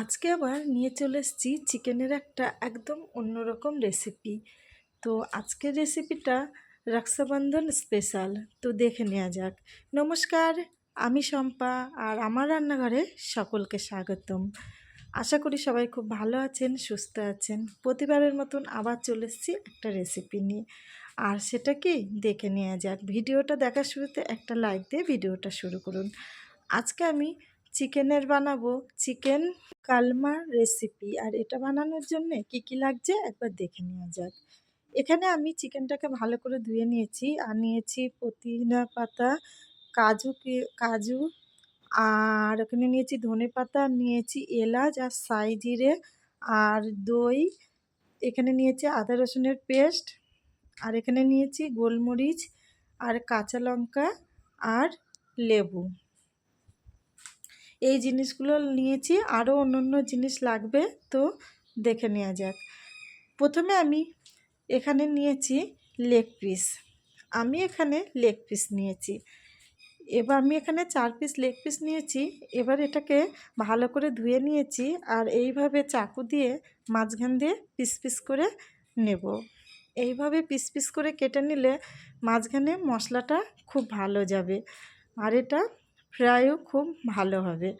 আজকে আবার নিয়ে চলে এসেছি চিকেনের একটা একদম অন্যরকম রেসিপি তো আজকের রেসিপিটা রক্ষাবন্ধন স্পেশাল তো দেখে নেওয়া যাক। নমস্কার, আমি শম্পা আর আমার রান্নাঘরে সকলকে স্বাগতম। আশা করি সবাই খুব ভালো আছেন, সুস্থ আছেন। প্রতিবারের মতন আবার চলে এসেছি একটা রেসিপি নিয়ে। আর সেটা কি? দেখে নেওয়া যাক। ভিডিওটা দেখার শুরুতে একটা লাইক দিয়ে ভিডিওটা শুরু করুন। আজকে আমি চিকেনের বানাবো। চিকেন কালমা রেসিপি আর এটা বানানোর জন্য কি কি লাগছে একবার দেখে নেওয়া যাক। এখানে আমি চিকেনটাকে ভালো করে ধুয়ে নিয়েছি। আর নিয়েছি পুদিনা পাতা, কাজু কাজু। আর ওখানে নিয়েছি ধনে পাতা, নিয়েছি এলাচ আর সাই জিরে আর দই। এখানে নিয়েছি আদা রসুনের পেস্ট। আর এখানে নিয়েছি গোলমরিচ আর কাঁচা লঙ্কা আর লেবু। এই জিনিসগুলো নিয়েছি, আরও অন্য অন্য জিনিস লাগবে, তো দেখে নেওয়া যাক। প্রথমে আমি এখানে নিয়েছি লেগ পিস। আমি এখানে লেগ পিস নিয়েছি। এবার আমি এখানে চার পিস লেগ পিস নিয়েছি। এবার এটাকে ভালো করে ধুয়ে নিয়েছি আর এইভাবে চাকু দিয়ে মাঝখান দিয়ে পিস পিস করে নেব। এইভাবে পিস পিস করে কেটে নিলে মাঝখানে মশলাটা খুব ভালো যাবে। আর এটা ফ্রাইও খুব ভালো হবে।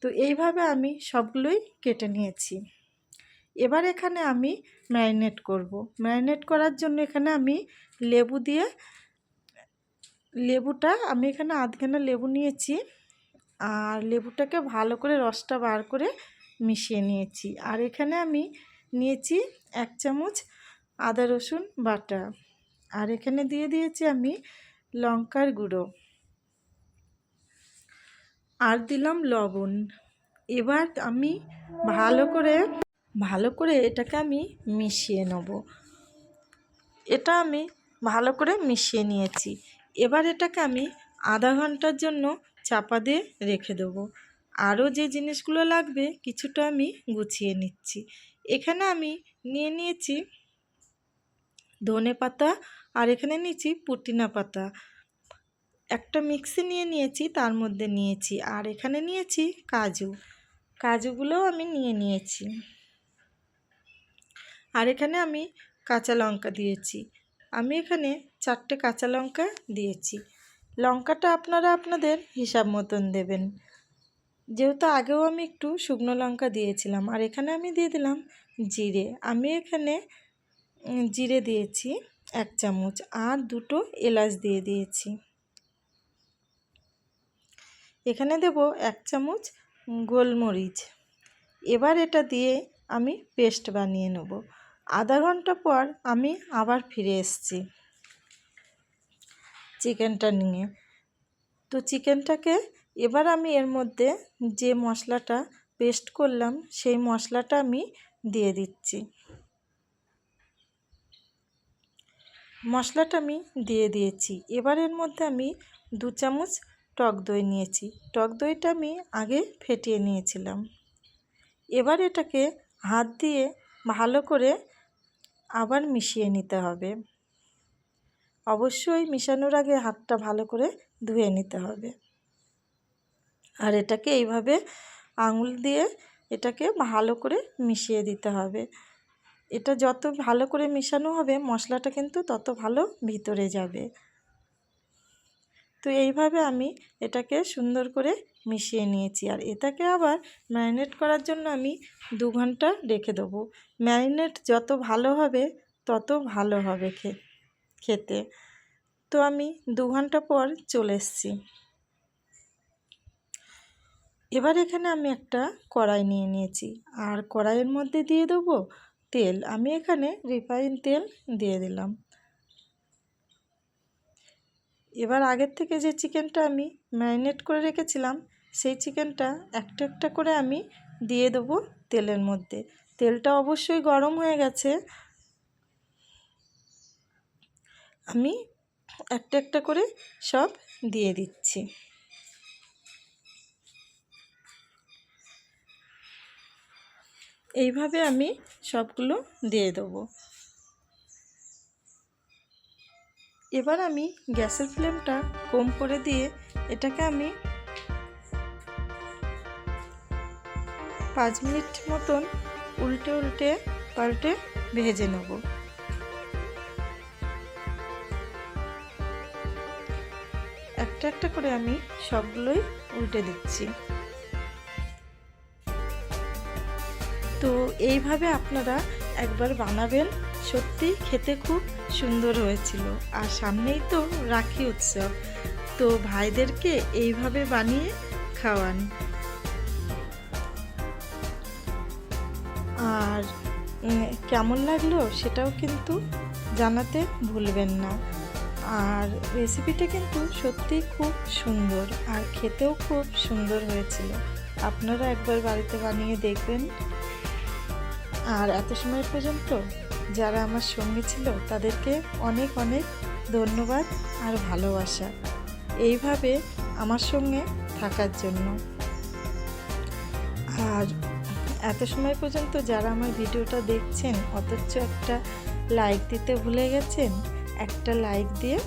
তো এইভাবে আমি সবগুলোই কেটে নিয়েছি। এবার এখানে আমি ম্যারিনেট করব। ম্যারিনেট করার জন্য এখানে আমি লেবু দিয়ে, লেবুটা আমি এখানে আধখানা লেবু নিয়েছি আর লেবুটাকে ভালো করে রসটা বার করে মিশিয়ে নিয়েছি। আর এখানে আমি নিয়েছি এক চামচ আদা রসুন বাটা। আর এখানে দিয়ে দিয়েছি আমি লঙ্কার গুঁড়ো। আর দিলাম লবণ। এবার আমি ভালো করে ভালো করে এটাকে আমি মিশিয়ে নেব। এটা আমি ভালো করে মিশিয়ে নিয়েছি। এবার এটাকে আমি আধা ঘণ্টার জন্য চাপা দিয়ে রেখে দেবো। আরও যে জিনিসগুলো লাগবে কিছুটা আমি গুছিয়ে নিচ্ছি। এখানে আমি নিয়ে নিয়েছি ধনে পাতা আর এখানে নিয়েছি পুদিনা পাতা। একটা মিক্সি নিয়ে নিয়েছি, তার মধ্যে নিয়েছি। আর এখানে নিয়েছি কাজু। কাজুগুলোও আমি নিয়ে নিয়েছি। আর এখানে আমি কাঁচা লঙ্কা দিয়েছি। আমি এখানে চারটে কাঁচা লঙ্কা দিয়েছি। লঙ্কাটা আপনারা আপনাদের হিসাব মতন দেবেন। যেহেতু আগেও আমি একটু শুকনো লঙ্কা দিয়েছিলাম, আর এখানে আমি দিয়ে দিলাম জিরে। আমি এখানে জিরে দিয়েছি এক চামচ, আর দুটো এলাচ দিয়ে দিয়েছি। এখানে দেব এক চামচ গোলমরিচ। এবার এটা দিয়ে আমি পেস্ট বানিয়ে নেব। আধা ঘণ্টা পর আমি আবার ফিরে এসেছি চিকেনটা নিয়ে। তো চিকেনটাকে এবার আমি এর মধ্যে যে মশলাটা পেস্ট করলাম, সেই মশলাটা আমি দিয়ে দিচ্ছি। মশলাটা আমি দিয়ে দিয়েছি। এবার এর মধ্যে আমি দু চামচ টক দই নিয়েছি। টক দইটা আমি আগে ফেটিয়ে নিয়েছিলাম। এবার এটাকে হাত দিয়ে ভালো করে আবার মিশিয়ে নিতে হবে। অবশ্যই মিশানোর আগে হাতটা ভালো করে ধুয়ে নিতে হবে। আর এটাকে এইভাবে আঙুল দিয়ে এটাকে ভালো করে মিশিয়ে দিতে হবে। এটা যত ভালো করে মেশানো হবে, মশলাটা কিন্তু তত ভালো ভিতরে যাবে। তো এইভাবে আমি এটাকে সুন্দর করে মিশিয়ে নিয়েছি। আর এটাকে আবার ম্যারিনেট করার জন্য আমি দু ঘণ্টা রেখে দেবো। ম্যারিনেট যত ভালো হবে, তত ভালো হবে খেতে। তো আমি দু ঘণ্টা পর চলে এসেছি। এবার এখানে আমি একটা কড়াই নিয়ে নিয়েছি। আর কড়াইয়ের মধ্যে দিয়ে দেবো তেল। আমি এখানে রিফাইন তেল দিয়ে দিলাম। এবার আগের থেকে যে চিকেনটা আমি ম্যারিনেট করে রেখেছিলাম, সেই চিকেনটা একটা একটা করে আমি দিয়ে দেবো তেলের মধ্যে। তেলটা অবশ্যই গরম হয়ে গেছে। আমি একটা একটা করে সব দিয়ে দিচ্ছি। এইভাবে আমি সবগুলো দিয়ে দেবো। এবার আমি গ্যাসের ফ্লেমটা কম করে দিয়ে এটাকে আমি পাঁচ মিনিট মতন উল্টে উল্টে পাল্টে ভেজে নেব। একটা একটা করে আমি সবগুলোই উল্টে দিচ্ছি। তো এইভাবে আপনারা একবার বানাবেন সত্যি খেতে খুব সুন্দর হয়েছিল। আর সামনেই তো রাখি উৎসব। তো ভাইদেরকে এইভাবে বানিয়ে খাওয়ান। আর কেমন লাগল সেটাও কিন্তু জানাতে ভুলবেন না। আর রেসিপিটা কিন্তু সত্যিই খুব সুন্দর আর খেতেও খুব সুন্দর হয়েছিল। আপনারা একবার বাড়িতে বানিয়ে দেখবেন। আর এত সময় পর্যন্ত যারা আমার সঙ্গে ছিল, তাদেরকে অনেক অনেক ধন্যবাদ আর ভালোবাসা। এইভাবে আমার সঙ্গে থাকার জন্য। আর এত সময় পর্যন্ত যারা আমার ভিডিওটা দেখছেন, অথচ একটা লাইক দিতে ভুলে গেছেন, একটা লাইক দিয়ে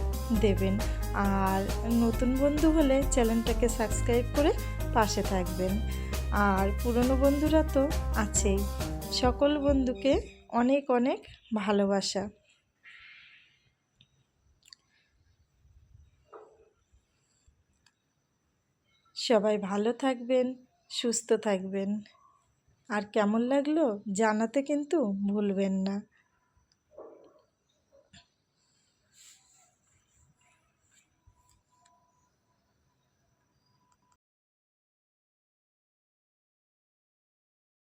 দেবেন। আর নতুন বন্ধু হলে চ্যানেলটাকে সাবস্ক্রাইব করে পাশে থাকবেন। আর পুরনো বন্ধুরা তো আছেই। সকল বন্ধুকে অনেক অনেক ভালোবাসা। সবাই ভালো থাকবেন, সুস্থ থাকবেন। আর কেমন লাগল জানাতে কিন্তু ভুলবেন না।